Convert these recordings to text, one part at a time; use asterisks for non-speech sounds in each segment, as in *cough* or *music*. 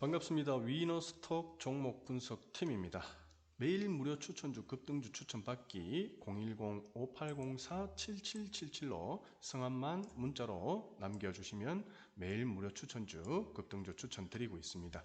반갑습니다. 위너스톡 종목 분석 팀입니다. 매일 무료 추천주 급등주 추천 받기 010-5804-7777로 성함만 문자로 남겨주시면 매일 무료 추천주 급등주 추천 드리고 있습니다.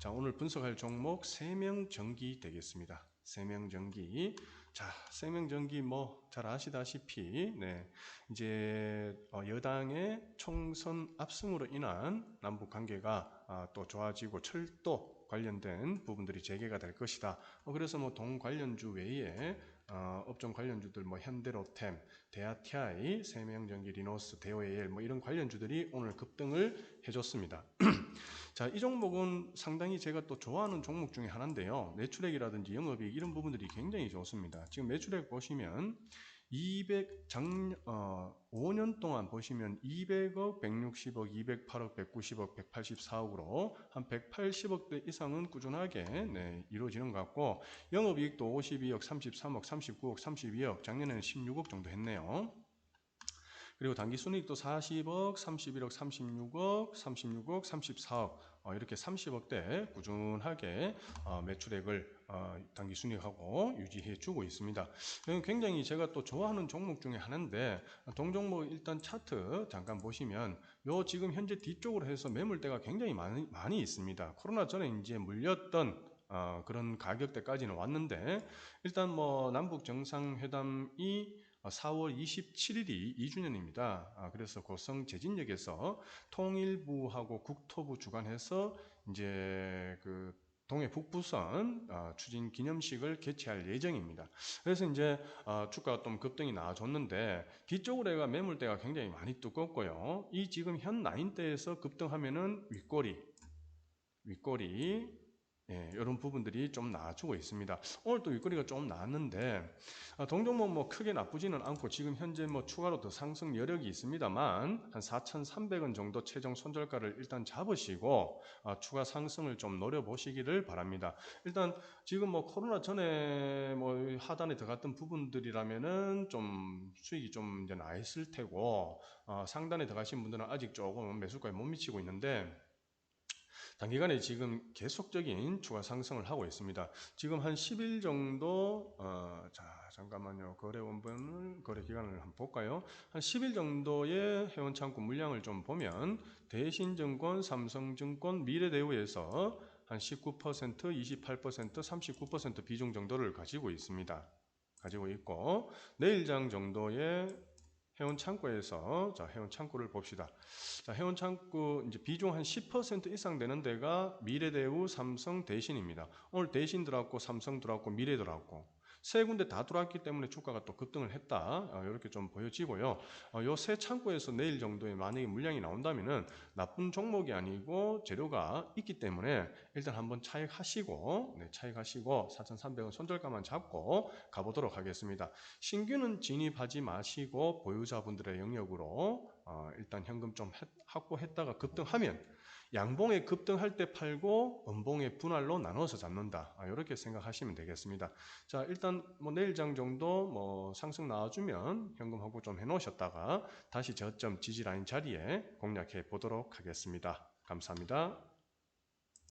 자 오늘 분석할 종목 세명전기 되겠습니다. 세명전기 자 세명전기 뭐 잘 아시다시피 네 이제 어, 여당의 총선 압승으로 인한 남북 관계가 아, 또 좋아지고 철도 관련된 부분들이 재개가 될 것이다. 어, 그래서 뭐 동 관련주 외에 어, 업종 관련주들 뭐 현대로템, 대아티아이, 세명전기, 리노스, 대오에일 뭐 이런 관련주들이 오늘 급등을 해줬습니다. *clears throat* 자, 이 종목은 상당히 제가 또 좋아하는 종목 중에 하나인데요. 매출액이라든지 영업이익 이런 부분들이 굉장히 좋습니다. 지금 매출액 보시면 200 작년 어 5년 동안 보시면 200억, 160억, 208억, 190억, 184억으로 한 180억대 이상은 꾸준하게 네, 이루어지는 것 같고 영업이익도 52억, 33억, 39억, 32억 작년에는 16억 정도 했네요. 그리고 단기 순이익도 40억, 31억, 36억, 36억, 34억 어, 이렇게 30억대 꾸준하게 어, 매출액을 어, 단기 순이익하고 유지해 주고 있습니다. 굉장히 제가 또 좋아하는 종목 중에 하나인데 동종목 일단 차트 잠깐 보시면 요 지금 현재 뒤쪽으로 해서 매물대가 굉장히 많이, 많이 있습니다. 코로나 전에 이제 물렸던 어, 그런 가격대까지는 왔는데 일단 뭐 남북 정상회담이 4월 27일이 2주년입니다. 아, 그래서 고성 제진역에서 통일부하고 국토부 주관해서 이제 그 동해 북부선 아, 추진 기념식을 개최할 예정입니다. 그래서 이제 아, 주가가 좀 급등이 나와줬는데 뒤쪽으로 해가 매물대가 굉장히 많이 두껍고요. 이 지금 현 나인대에서 급등하면은 윗꼬리, 윗꼬리 예, 이런 부분들이 좀 나아지고 있습니다. 오늘 또 윗거리가 좀 나왔는데 아, 동종목 뭐 크게 나쁘지는 않고 지금 현재 뭐 추가로 더 상승 여력이 있습니다만 한 4,300원 정도 최종 손절가를 일단 잡으시고 아, 추가 상승을 좀 노려보시기를 바랍니다. 일단 지금 뭐 코로나 전에 뭐 하단에 들어갔던 부분들이라면은 좀 수익이 좀 이제 나 있을 테고 어, 상단에 들어가신 분들은 아직 조금 매수가에 못 미치고 있는데 단기간에 지금 계속적인 추가 상승을 하고 있습니다. 지금 한 10일 정도 어, 자 잠깐만요. 거래 원본을 거래 기간을 한번 볼까요? 한 10일 정도의 회원 창구 물량을 좀 보면 대신증권, 삼성증권, 미래대우에서 한 19%, 28%, 39% 비중 정도를 가지고 있습니다. 가지고 있고 내일장 정도의 회원 창구에서 자 회원 창구를 봅시다. 자 회원 창구 이제 비중 한 10% 이상 되는 데가 미래대우, 삼성, 대신입니다. 오늘 대신 들어왔고 삼성 들어왔고 미래 들어왔고 세 군데 다 들어왔기 때문에 주가가 또 급등을 했다. 어, 이렇게 좀 보여지고요. 어, 요세 창구에서 내일 정도에 만약에 물량이 나온다면은 나쁜 종목이 아니고 재료가 있기 때문에 일단 한번 차익하시고 네, 차익하시고 4,300원 손절가만 잡고 가보도록 하겠습니다. 신규는 진입하지 마시고 보유자분들의 영역으로 어, 일단 현금 좀 확보했다가 급등하면 양봉에 급등할 때 팔고 음봉의 분할로 나눠서 잡는다. 아, 이렇게 생각하시면 되겠습니다. 자, 일단 뭐 내일장 정도 뭐 상승 나와주면 현금하고 좀 해놓으셨다가 다시 저점 지지라인 자리에 공략해 보도록 하겠습니다. 감사합니다.